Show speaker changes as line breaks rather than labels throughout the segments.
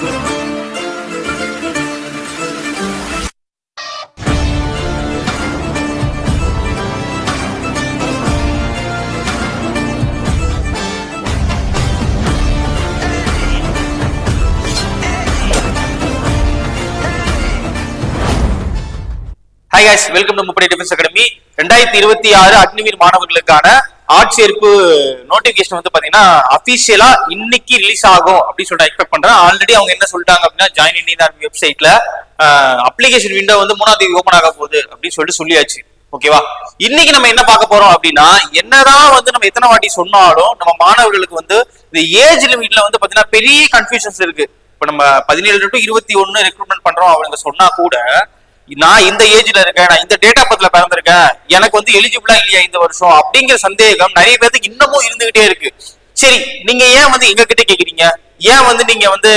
Thank you. Hi guys welcome to முப்படை defence academy ரெண்டாயிரத்தி இருபத்தி ஆறு அக்னிவீர் மாணவர்களுக்கான ஆட்சேர்ப்பு நோட்டிபிகேஷன் வந்து பாத்தீங்கன்னா அபிஷியலா இன்னைக்கு ரிலீஸ் ஆகும் அப்படின்னு சொல்லிட்டு எக்ஸ்பெக்ட் பண்றேன் ஆல்ரெடி அவங்க என்ன சொல்லிட்டாங்க அப்படின்னா ஜாயின் இண்டியன் ஆர்மி வெப்சைட்ல அப்ளிகேஷன் விண்டோ வந்து மூணாம் தேதி ஓபன் ஆக போகுது அப்படின்னு சொல்லிட்டு சொல்லியாச்சு ஓகேவா இன்னைக்கு நம்ம என்ன பார்க்க போறோம் அப்படின்னா என்னதான் வந்து நம்ம எத்தனை வாட்டி சொன்னாலும் நம்ம மாணவர்களுக்கு வந்து இந்த ஏஜ் லிமிட்ல வந்து பாத்தீங்கன்னா பெரிய கன்ஃபியூஷன்ஸ் இருக்கு இப்ப நம்ம பதினேழு டு இருபத்தி ஒன்னு ரெக்ரூட்மெண்ட் பண்றோம் அவங்க சொன்னா கூட நான் இந்த ஏஜ்ல இருக்கேன் நான் இந்த டேட் ஆஃப் பர்த்ல பிறந்திருக்கேன் எனக்கு வந்து எலிஜிபிளா இல்லையா இந்த வருஷம் அப்படிங்கிற சந்தேகம் நிறைய பேருக்கு இன்னமும் இருந்துகிட்டே இருக்கு சரி நீங்க ஏன் வந்து எங்க கிட்ட கேக்குறீங்க ஏன் வந்து நீங்க வந்து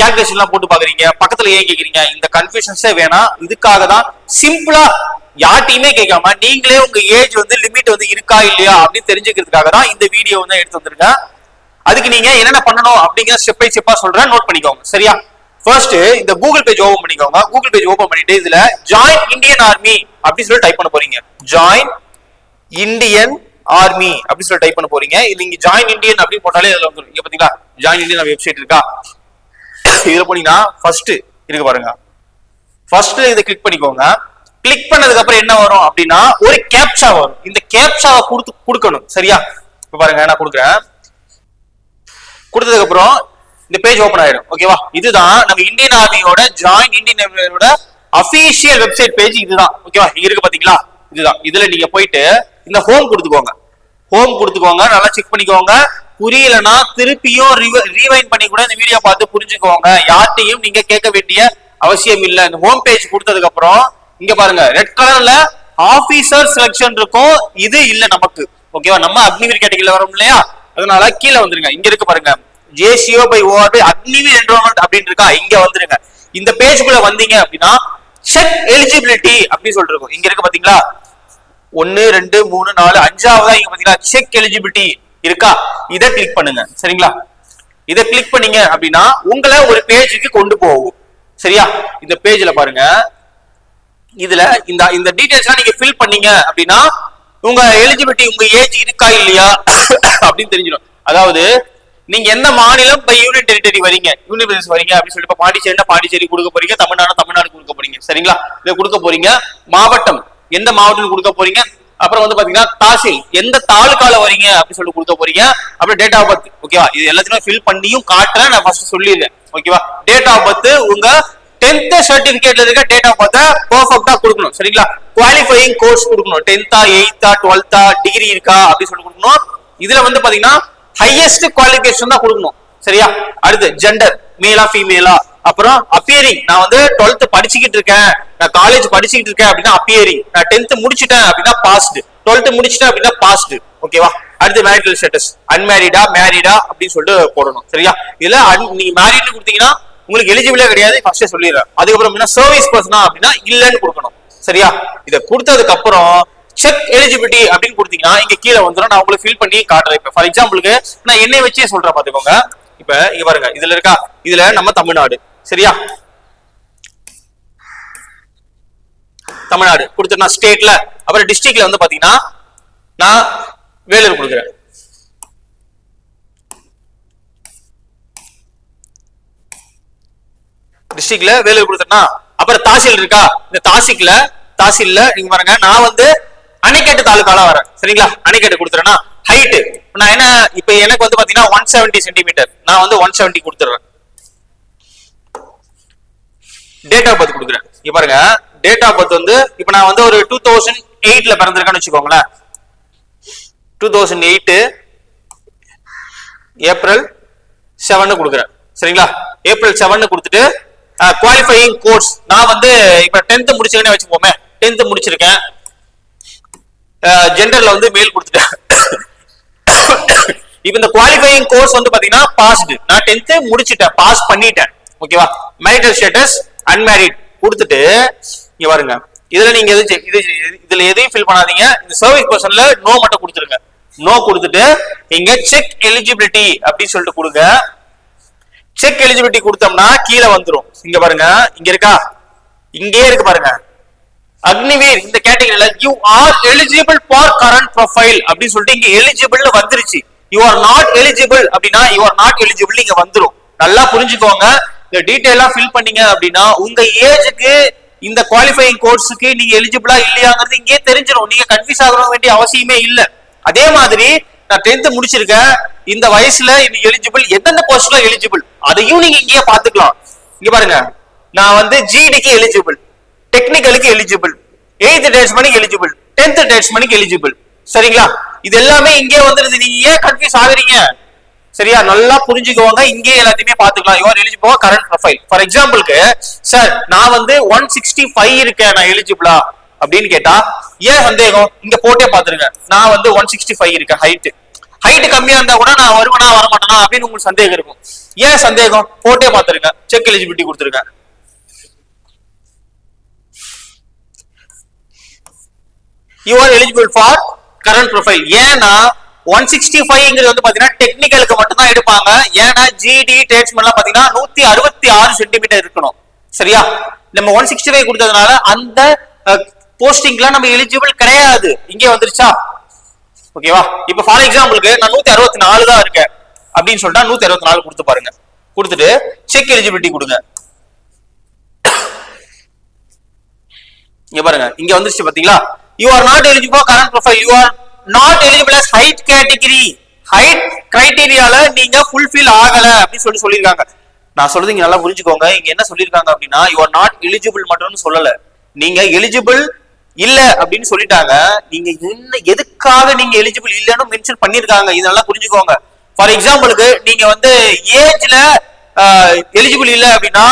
கேல்குலேஷன் எல்லாம் போட்டு பாக்குறீங்க பக்கத்துல ஏன் கேக்குறீங்க இந்த கன்ஃபியூஷன்ஸே வேணாம் இதுக்காக தான் சிம்பிளா யார்ட்டையுமே கேட்காம நீங்களே உங்க ஏஜ் வந்து லிமிட் வந்து இருக்கா இல்லையா அப்படின்னு தெரிஞ்சுக்கிறதுக்காக தான் இந்த வீடியோ வந்து எடுத்து வந்திருக்கேன் அதுக்கு நீங்க என்னென்ன பண்ணணும் அப்படிங்கிற ஸ்டெப் பை ஸ்டெப்பா சொல்றேன் நோட் பண்ணிக்கோங்க சரியா ஃபர்ஸ்ட் இந்த கூகுள் பேஜ் ஓபன் பண்ணிக்கோங்க கூகுள் பேஜ் ஓபன் பண்ணிட்டு இதுல ஜாயின் இந்தியன் ஆர்மி அப்படின்னு சொல்லி டைப் பண்ண போறீங்க ஜாயின் இந்தியன் ஆர்மி அப்படின்னு சொல்லி டைப் பண்ண போறீங்க இது இங்க ஜாயின் இந்தியன் அப்படின்னு போட்டாலே இதுல வந்துடும் இங்க பாத்தீங்களா ஜாயின் இந்தியன் வெப்சைட் இருக்கா இதுல போனீங்கன்னா ஃபர்ஸ்ட் இருக்கு பாருங்க ஃபர்ஸ்ட் இதை கிளிக் பண்ணிக்கோங்க கிளிக் பண்ணதுக்கு அப்புறம் என்ன வரும் அப்படின்னா ஒரு கேப்சா வரும் இந்த கேப்சாவை கொடுத்து கொடுக்கணும் சரியா இப்ப பாருங்க நான் கொடுக்குறேன் கொடுத்ததுக்கு அப்புறம் இந்த பேஜ் ஓபன் ஆயிடும் ஓகேவா இதுதான் நம்ம இந்தியன் ஆர்மியோட ஜாயின் இந்தியன் ஆர்மியோட அபிஷியல் வெப்சைட் பேஜ் இதுதான் ஓகேவா இங்க இருக்கு பாத்தீங்களா இதுதான் இதுல நீங்க போயிட்டு இந்த ஹோம் கொடுத்துக்கோங்க ஹோம் கொடுத்துக்கோங்க நல்லா செக் பண்ணிக்கோங்க புரியலன்னா திருப்பியும் ரீவைன் பண்ணி கூட இந்த வீடியோ பார்த்து புரிஞ்சுக்கோங்க யார்ட்டையும் நீங்க கேட்க வேண்டிய அவசியம் இல்ல இந்த ஹோம் பேஜ் கொடுத்ததுக்கு அப்புறம் இங்க பாருங்க ரெட் கலர்ல ஆபீசர் செலக்ஷன் இருக்கும் இது இல்ல நமக்கு ஓகேவா நம்ம அக்னிவீர் கேட்டகிரியில வரோம் இல்லையா அதனால கீழே வந்துருங்க இங்க இருக்கு பாருங்க JCO by OR by Agniveer enrolment அப்படின்னு இருக்கா இங்க வந்துருங்க இந்த பேஜ்குள்ள வந்தீங்க அப்படின்னா செக் எலிஜிபிலிட்டி அப்படின்னு சொல்லிருக்கோம் இங்க இருக்கு பாத்தீங்களா ஒன்னு ரெண்டு மூணு நாலு அஞ்சாவதா இங்க பாத்தீங்களா செக் எலிஜிபிலிட்டி இருக்கா இதை கிளிக் பண்ணுங்க சரிங்களா இதை கிளிக் பண்ணீங்க அப்படின்னா உங்களை ஒரு பேஜுக்கு கொண்டு போகும் சரியா இந்த பேஜ்ல பாருங்க இதுல இந்த இந்த எல்லாம் நீங்க ஃபில் பண்ணீங்க அப்படின்னா உங்க எலிஜிபிலிட்டி உங்க ஏஜ் இருக்கா இல்லையா அப்படின்னு தெரிஞ்சிடும் அதாவது நீங்க எந்த மாநிலம் பை யூனியன் டெரிட்டரி வரீங்க யூனியன் பிரதேசம் வரீங்க அப்படின்னு சொல்லி பாண்டிச்சேரினா பாண்டிச்சேரி கொடுக்க போறீங்க தமிழ்நாடு தமிழ்நாடு கொடுக்க போறீங்க சரிங்களா இதை கொடுக்க போறீங்க மாவட்டம் எந்த மாவட்டம் கொடுக்க போறீங்க அப்புறம் வந்து பாத்தீங்கன்னா தாசில் எந்த தாலுக்கால வரீங்க அப்படின்னு சொல்லி கொடுக்க போறீங்க அப்புறம் டேட் ஆஃப் பர்த் ஓகேவா இது எல்லாத்தையும் ஃபில் பண்ணியும் காட்டுறேன் நான் ஃபர்ஸ்ட் சொல்லிடுறேன் ஓகேவா டேட் ஆஃப் பர்த் உங்க டென்த் சர்டிபிகேட்ல இருக்க டேட் ஆஃப் பர்த் பர்ஃபெக்டா கொடுக்கணும் சரிங்களா குவாலிஃபையிங் கோர்ஸ் கொடுக்கணும் டென்த்தா எயித்தா டுவெல்த்தா டிகிரி இருக்கா அப்படின்னு சொல்லி கொடுக்கணும் இதுல வந்து பாத்தீங்கன்னா ஹையஸ்ட் குவாலிஃபிகேஷன் தான் கொடுக்கணும் சரியா அடுத்து ஜெண்டர் மேலா ஃபீமேலா அப்புறம் அப்பியரிங் நான் வந்து டுவெல்த் படிச்சுக்கிட்டு இருக்கேன் நான் காலேஜ் படிச்சுக்கிட்டு இருக்கேன் அப்படின்னா அப்பியரிங் நான் டென்த் முடிச்சுட்டேன் அப்படின்னா பாஸ்ட் டுவெல்த் முடிச்சிட்டேன் அப்படின்னா பாஸ்டு ஓகேவா அடுத்து மேரிட்டல் ஸ்டேட்டஸ் அன்மேரிடா மேரிடா அப்படின்னு சொல்லிட்டு போடணும் சரியா இதுல நீங்க மேரிட் கொடுத்தீங்கன்னா உங்களுக்கு எலிஜிபிளே கிடையாது ஃபர்ஸ்டே சொல்லிடுறேன் அதுக்கப்புறம் என்ன சர்வீஸ் பர்சனா அப்படின்னா இல்லைன்னு கொடுக்கணும் சரியா இதை கொடுத்ததுக்கு அப்புறம் செக் எலிஜிபிலிட்டி அப்படின்னு கொடுத்தீங்கன்னா இங்க கீழே வந்துடும் நான் உங்களுக்கு ஃபில் பண்ணி காட்டுறேன் இப்போ ஃபார் எக்ஸாம்பிளுக்கு நான் என்னை வச்சே சொல்றேன் பாத்துக்கோங்க இப்ப இங்க பாருங்க இதுல இருக்கா இதுல நம்ம தமிழ்நாடு சரியா தமிழ்நாடு கொடுத்துருந்தா ஸ்டேட்ல அப்புறம் டிஸ்ட்ரிக்ட்ல வந்து பாத்தீங்கன்னா நான் வேலூர் கொடுக்குறேன் டிஸ்ட்ரிக்ட்ல வேலூர் கொடுத்தேன்னா அப்புறம் தாசில் இருக்கா இந்த தாசில்ல தாசில்ல நீங்க பாருங்க நான் வந்து அணைக்கட்டு தாலுக்காலாம் வரேன் சரிங்களா அணைக்கட்டு கொடுத்துறேன்னா ஹைட்டு நான் என்ன இப்ப எனக்கு வந்து பாத்தீங்கன்னா ஒன் செவன்டி சென்டிமீட்டர் நான் வந்து ஒன் செவன்டி கொடுத்துறேன் டேட் ஆஃப் பர்த் கொடுக்குறேன் இப்ப பாருங்க டேட் ஆஃப் பர்த் வந்து இப்ப நான் வந்து ஒரு டூ தௌசண்ட் எயிட்ல பிறந்திருக்கேன்னு வச்சுக்கோங்களேன் two thousand eight April seven கொடுக்குறேன் சரிங்களா ஏப்ரல் செவன் கொடுத்துட்டு குவாலிஃபையிங் கோர்ஸ் நான் வந்து இப்ப டென்த் முடிச்சிருக்கேன்னு வச்சுக்கோமே டென்த் முடிச்சிருக்கேன் ஜென்ரல்ல வந்து மெயில் கொடுத்துட்டேன் இப்ப இந்த குவாலிஃபையிங் கோர்ஸ் வந்து பாத்தீங்கன்னா பாஸ்டு நான் டென்த்து முடிச்சிட்டேன் பாஸ் பண்ணிட்டேன் ஓகேவா மேரிட்டல் ஸ்டேட்டஸ் அன்மேரிட் கொடுத்துட்டு இங்க பாருங்க இதுல நீங்க எது இது இதுல எதையும் ஃபில் பண்ணாதீங்க இந்த சர்வீஸ் பர்சன்ல நோ மட்டும் கொடுத்துருங்க நோ கொடுத்துட்டு இங்க செக் எலிஜிபிலிட்டி அப்படின்னு சொல்லிட்டு கொடுங்க செக் எலிஜிபிலிட்டி கொடுத்தோம்னா கீழே வந்துடும் இங்க பாருங்க இங்க இருக்கா இங்கே இருக்கு பாருங்க அக்னிவீர் இந்த கேட்டகரியில you are eligible for current profile அப்படின்னு சொல்லிட்டு இங்க எலிஜிபிள் வந்துருச்சு யூ ஆர் நாட் எலிஜிபிள் அப்படின்னா யூ ஆர் நாட் எலிஜிபிள் இங்க வந்துரும் நல்லா புரிஞ்சுக்கோங்க இந்த டீட்டெயிலா ஃபில் பண்ணீங்க அப்படின்னா உங்க ஏஜுக்கு இந்த குவாலிஃபைங் கோர்ஸுக்கு நீங்க எலிஜிபிளா இல்லையாங்கிறது இங்கே தெரிஞ்சிடும் நீங்க கன்ஃபியூஸ் ஆக வேண்டிய அவசியமே இல்ல அதே மாதிரி நான் டென்த் முடிச்சிருக்கேன் இந்த வயசுல இது எலிஜிபிள் எந்தெந்த போஸ்ட்ல எலிஜிபிள் அதையும் நீங்க இங்கேயே பாத்துக்கலாம் இங்க பாருங்க நான் வந்து ஜிடிக்கு எலிஜிபிள் டெக்னிக்கலுக்கு எலிஜிபிள் எயித்து டேட்ஸ்மனுக்கு எலிஜிபிள் டென்த் டேட்ஸ்மனுக்கு எலிஜிபிள் சரிங்களா இது எல்லாமே இங்கே வந்துருது நீங்க ஏன் கன்ஃபியூஸ் ஆகுறீங்க சரியா நல்லா புரிஞ்சுக்கோங்க இங்கே எல்லாத்தையுமே பாத்துக்கலாம் your eligible current profile for எக்ஸாம்பிளுக்கு சார் நான் வந்து ஒன் சிக்ஸ்டி ஃபைவ் இருக்கேன் நான் எலிஜிபிளா அப்படின்னு கேட்டா ஏன் சந்தேகம் இங்க போட்டே பாத்துருங்க நான் வந்து ஒன் சிக்ஸ்டி ஃபைவ் இருக்கேன் ஹைட்டு ஹைட் கம்மியா இருந்தா கூட நான் வருவேனா மாட்டேனா அப்படின்னு உங்களுக்கு சந்தேகம் இருக்கும் ஏன் சந்தேகம் போட்டே பாத்துருங்க செக் எலிஜிபிலிட்டி கொடுத்துருங்க you are eligible for current profile ஏன்னா ஒன் சிக்ஸ்டி ஃபைவ்ங்கிறது வந்து பாத்தீங்கன்னா டெக்னிக்கலுக்கு மட்டும் தான் எடுப்பாங்க ஏன்னா ஜிடி டேட்ஸ்மெண்ட்லாம் பாத்தீங்கன்னா நூத்தி அறுபத்தி ஆறு சென்டிமீட்டர் இருக்கணும் சரியா நம்ம ஒன் சிக்ஸ்டி ஃபைவ் கொடுத்ததுனால அந்த போஸ்டிங்லாம் நம்ம எலிஜிபிள் கிடையாது இங்கே வந்துருச்சா ஓகேவா இப்ப ஃபார் எக்ஸாம்பிளுக்கு நான் நூத்தி அறுபத்தி நாலு தான் இருக்கேன் அப்படின்னு சொல்லிட்டா நூத்தி அறுபத்தி நாலு கொடுத்து பாருங்க கொடுத்துட்டு செக் எலிஜிபிலிட்டி கொடுங்க இங்க பாருங்க இங்க வந்துருச்சு பாத்தீங்களா you are not eligible for current you are not not eligible as height category height criteria-ல நீங்க fulfill ஆகல அப்படி சொல்லி சொல்லியிருக்காங்க நான் சொல்றது இங்க நல்லா புரிஞ்சுக்கோங்க இங்க என்ன சொல்லியிருக்காங்க அப்படின்னா யூ ஆர் நாட் எலிஜிபிள் மட்டும்னு சொல்லல நீங்க எலிஜிபிள் இல்ல அப்படின்னு சொல்லிட்டாங்க நீங்க என்ன எதுக்காக நீங்க எலிஜிபிள் இல்லைன்னு மென்ஷன் பண்ணிருக்காங்க இது நல்லா புரிஞ்சுக்கோங்க ஃபார் எக்ஸாம்பிளுக்கு நீங்க வந்து ஏஜ்ல எலிஜிபிள் இல்ல அப்படின்னா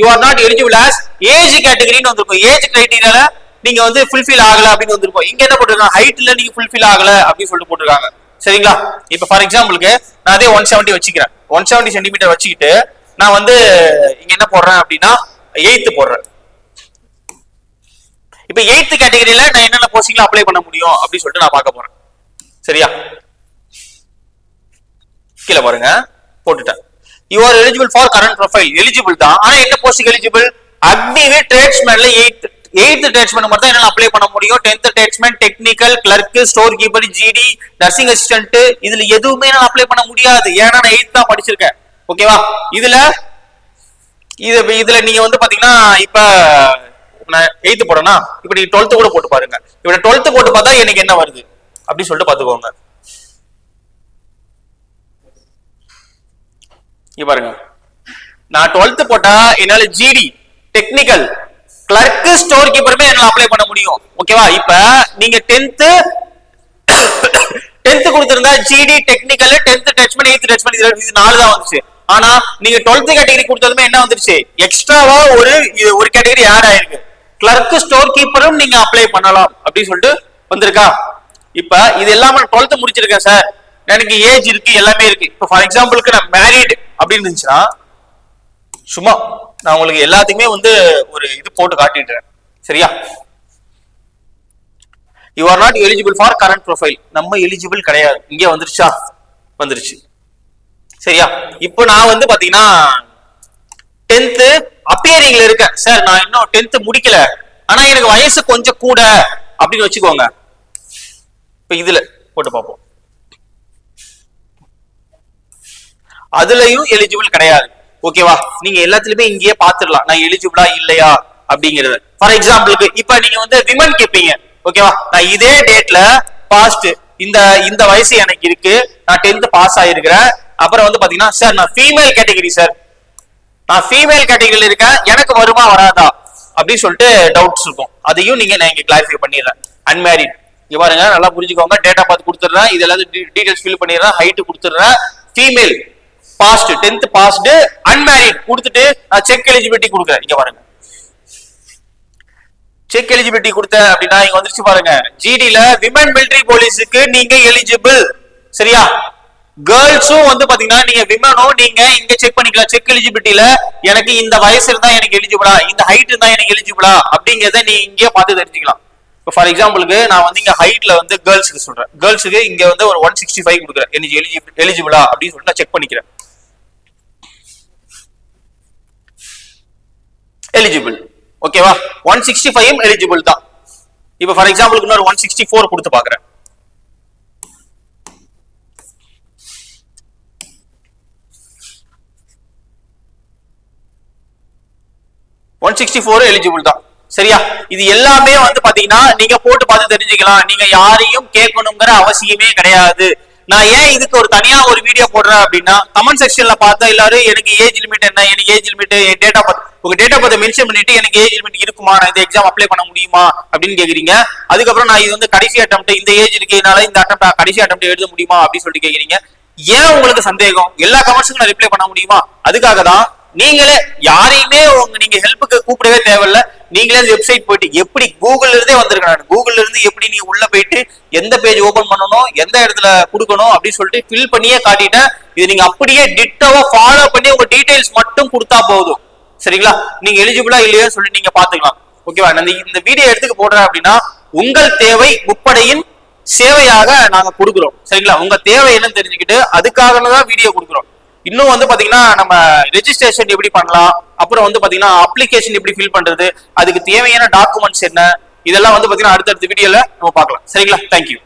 you are not eligible as age கேட்டகரின்னு வந்திருக்கும் ஏஜ் கிரைட்டீரியால நீங்க வந்து ஃபுல்ஃபில் ஆகல அப்படின்னு வந்திருப்போம் இங்க என்ன போட்டிருக்காங்க ஹைட்ல நீங்க ஃபுல்ஃபில் ஆகல அப்படின்னு சொல்லிட்டு போட்டிருக்காங்க சரிங்களா இப்ப ஃபார் எக்ஸாம்பிளுக்கு நான் அதே ஒன் செவன்டி வச்சுக்கிறேன் ஒன் செவன்டி சென்டிமீட்டர் வச்சுக்கிட்டு நான் வந்து இங்க என்ன போடுறேன் அப்படின்னா எயித்து போடுறேன் இப்ப எயித்து கேட்டகரியில நான் என்னென்ன போஸ்டிங்ல அப்ளை பண்ண முடியும் அப்படின்னு சொல்லிட்டு நான் பார்க்க போறேன் சரியா கீழே பாருங்க போட்டுட்டேன் you are eligible for current profile eligible தான் ஆனா என்ன போஸ்டிங் எலிஜிபிள் அக்னிவே ட்ரேட்ஸ்மேன்ல எயித்து எயித்து டேட்ஸ்மெண்ட் மட்டும் தான் அப்ளை பண்ண முடியும் டென்த் டேட்ஸ்மெண்ட் technical clerk store keeper GD nursing assistant இதுல எதுவுமே நான் அப்ளை பண்ண முடியாது ஏன்னா நான் எயித் தான் படிச்சிருக்கேன் ஓகேவா இதுல இது இதுல நீங்க வந்து பாத்தீங்கன்னா இப்ப நான் எயித்து போடனா இப்ப நீங்க டுவெல்த்து கூட போட்டு பாருங்க இப்ப டுவெல்த்து போட்டு பார்த்தா எனக்கு என்ன வருது அப்படின்னு சொல்லிட்டு பாத்துக்கோங்க இப்ப பாருங்க நான் டுவெல்த்து போட்டா என்னால ஜிடி டெக்னிக்கல் கிளர்க்கு ஸ்டோர் கீப்பருமே என்ன அப்ளை பண்ண முடியும் ஓகேவா இப்ப நீங்க டென்த்து டென்த் கொடுத்திருந்தா ஜிடி டெக்னிக்கல் டென்த் டச் பண்ணி எய்த் டச் பண்ணி இது நாலு தான் வந்துச்சு ஆனா நீங்க டுவெல்த் கேட்டகரி கொடுத்ததுமே என்ன வந்துருச்சு எக்ஸ்ட்ராவா ஒரு ஒரு கேட்டகரி ஆட் ஆயிருக்கு கிளர்க் ஸ்டோர் கீப்பரும் நீங்க அப்ளை பண்ணலாம் அப்படின்னு சொல்லிட்டு வந்திருக்கா இப்ப இது எல்லாமே டுவெல்த் முடிச்சிருக்கேன் சார் எனக்கு ஏஜ் இருக்கு எல்லாமே இருக்கு இப்ப ஃபார் எக்ஸாம்பிளுக்கு நான் மேரிட் அப்படின்னு இருந்துச்சுன்னா சும்மா நான் உங்களுக்கு எல்லாத்துக்குமே வந்து ஒரு இது போட்டு காட்டிடுறேன் சரியா you are not eligible for current profile நம்ம எலிஜிபிள் கிடையாது இங்கே வந்துருச்சா வந்துருச்சு சரியா இப்போ நான் வந்து பாத்தீங்கன்னா டென்த்து அப்பியரிங்ல இருக்கேன் சார் நான் இன்னும் டென்த்து முடிக்கல ஆனா எனக்கு வயசு கொஞ்சம் கூட அப்படின்னு வச்சுக்கோங்க இப்ப இதுல போட்டு பார்ப்போம் அதுலயும் எலிஜிபிள் கிடையாது ஓகேவா நீங்க எல்லாத்துலயுமே இங்கேயே பாத்துடலாம் நான் எலிஜிபிளா இல்லையா அப்படிங்கிறது ஃபார் எக்ஸாம்பிளுக்கு இப்ப நீங்க வந்து விமன் கேட்பீங்க ஓகேவா நான் இதே டேட்ல பாஸ்ட் இந்த இந்த வயசு எனக்கு இருக்கு நான் டென்த் பாஸ் ஆயிருக்கிறேன் அப்புறம் வந்து பாத்தீங்கன்னா சார் நான் ஃபீமேல் கேட்டகரி சார் நான் ஃபீமேல் கேட்டகரியில இருக்கேன் எனக்கு வருமா வராதா அப்படின்னு சொல்லிட்டு டவுட்ஸ் இருக்கும் அதையும் நீங்க நான் இங்க கிளாரிஃபை பண்ணிடுறேன் அன்மேரிட் இங்க பாருங்க நல்லா புரிஞ்சுக்கோங்க டேட்டா பார்த்து கொடுத்துட்றேன் இதெல்லாம் டீடைல்ஸ் ஃபில் பண்ணிடுறேன் ஹைட்டு கொடுத்துட்றேன் female passed tenth passed unmarried கொடுத்துட்டு நான் செக் எலிஜிபிலிட்டி கொடுக்குறேன் இங்க பாருங்க செக் எலிஜிபிலிட்டி கொடுத்த அப்படின்னா இங்க வந்துருச்சு பாருங்க ஜிடில விமன் மிலிட்ரி போலீஸுக்கு நீங்க எலிஜிபிள் சரியா கேர்ள்ஸும் வந்து பாத்தீங்கன்னா நீங்க விமனும் நீங்க இங்க செக் பண்ணிக்கலாம் செக் எலிஜிபிலிட்டியில எனக்கு இந்த வயசு இருந்தா எனக்கு எலிஜிபிளா இந்த ஹைட் இருந்தா எனக்கு எலிஜிபிளா அப்படிங்கறத நீ இங்கே பார்த்து தெரிஞ்சுக்கலாம் இப்போ ஃபார் எக்ஸாம்பிளுக்கு நான் வந்து இங்கே ஹைட்ல வந்து கேர்ள்ஸுக்கு சொல்றேன் கேர்ள்ஸுக்கு இங்கே வந்து ஒரு ஒன் சிக்ஸ்டி ஃபைவ் கொடுக்குறேன் எலிஜிபிள் எலிஜிபிளா அப்படின்னு சொல்லிட்டு நான் செக் பண்ணிக்கிறேன் எலிஜிபிள் ஓகேவா ஒன் சிக்ஸ்டி ஃபைவ் எலிஜிபிள் தான் இப்போ ஃபார் எக்ஸாம்பிளுக்கு இன்னொரு ஒன் சிக்ஸ்டி ஃபோர் கொடுத்து பார்க்குறேன் ஒன் சிக்ஸ்டி ஃபோர் எலிஜிபிள் தான் சரியா இது எல்லாமே வந்து பாத்தீங்கன்னா நீங்க போட்டு பார்த்து தெரிஞ்சுக்கலாம் நீங்க யாரையும் கேட்கணுங்கிற அவசியமே கிடையாது நான் ஏன் இதுக்கு ஒரு தனியா ஒரு வீடியோ போடுறேன் அப்படின்னா கமெண்ட் செக்ஷன்ல பார்த்தா எல்லாரும் எனக்கு ஏஜ் லிமிட் என்ன எனக்கு ஏஜ் லிமிட் என் டேட் ஆஃப் உங்க டேட் ஆஃப் மென்ஷன் பண்ணிட்டு எனக்கு ஏஜ் லிமிட் இருக்குமா நான் இந்த எக்ஸாம் அப்ளை பண்ண முடியுமா அப்படின்னு கேக்குறீங்க அதுக்கப்புறம் நான் இது வந்து கடைசி அட்டம் இந்த ஏஜ் இருக்கிறதுனால இந்த அட்டம் கடைசி அட்டம் எழுத முடியுமா அப்படின்னு சொல்லிட்டு கேக்குறீங்க ஏன் உங்களுக்கு சந்தேகம் எல்லா கமெண்ட்ஸுக்கும் நான் ரிப்ளை பண்ண முடியுமா அதுக்காக தான் நீங்களே யாரையுமே உங்க நீங்க ஹெல்ப்புக்கு கூப்பிடவே தேவையில்ல நீங்களே வெப்சைட் போயிட்டு எப்படி கூகுள்ல இருந்தே வந்திருக்கேன் நான் கூகுள்ல இருந்து எப்படி நீ உள்ள போயிட்டு எந்த பேஜ் ஓபன் பண்ணணும் எந்த இடத்துல கொடுக்கணும் அப்படின்னு சொல்லிட்டு ஃபில் பண்ணியே காட்டிட்டேன் இது நீங்க அப்படியே டிட்டவா ஃபாலோ பண்ணி உங்க டீடைல்ஸ் மட்டும் கொடுத்தா போதும் சரிங்களா நீங்க எலிஜிபிளா இல்லையோ சொல்லி நீங்க பாத்துக்கலாம் ஓகேவா நான் இந்த வீடியோ எடுத்துக்க போடுறேன் அப்படின்னா உங்கள் தேவை முப்படையின் சேவையாக நாங்க கொடுக்குறோம் சரிங்களா உங்க தேவை என்னன்னு தெரிஞ்சுக்கிட்டு அதுக்காக தான் வீடியோ கொடுக்குறோம் இன்னும் வந்து பாத்தீங்கன்னா நம்ம ரெஜிஸ்ட்ரேஷன் எப்படி பண்ணலாம் அப்புறம் வந்து பாத்தீங்கன்னா அப்ளிகேஷன் எப்படி ஃபில் பண்றது அதுக்கு தேவையான டாக்குமெண்ட்ஸ் என்ன இதெல்லாம் வந்து பாத்தீங்கன்னா அடுத்தடுத்த வீடியோல நம்ம பார்க்கலாம் சரிங்களா தேங்க்யூ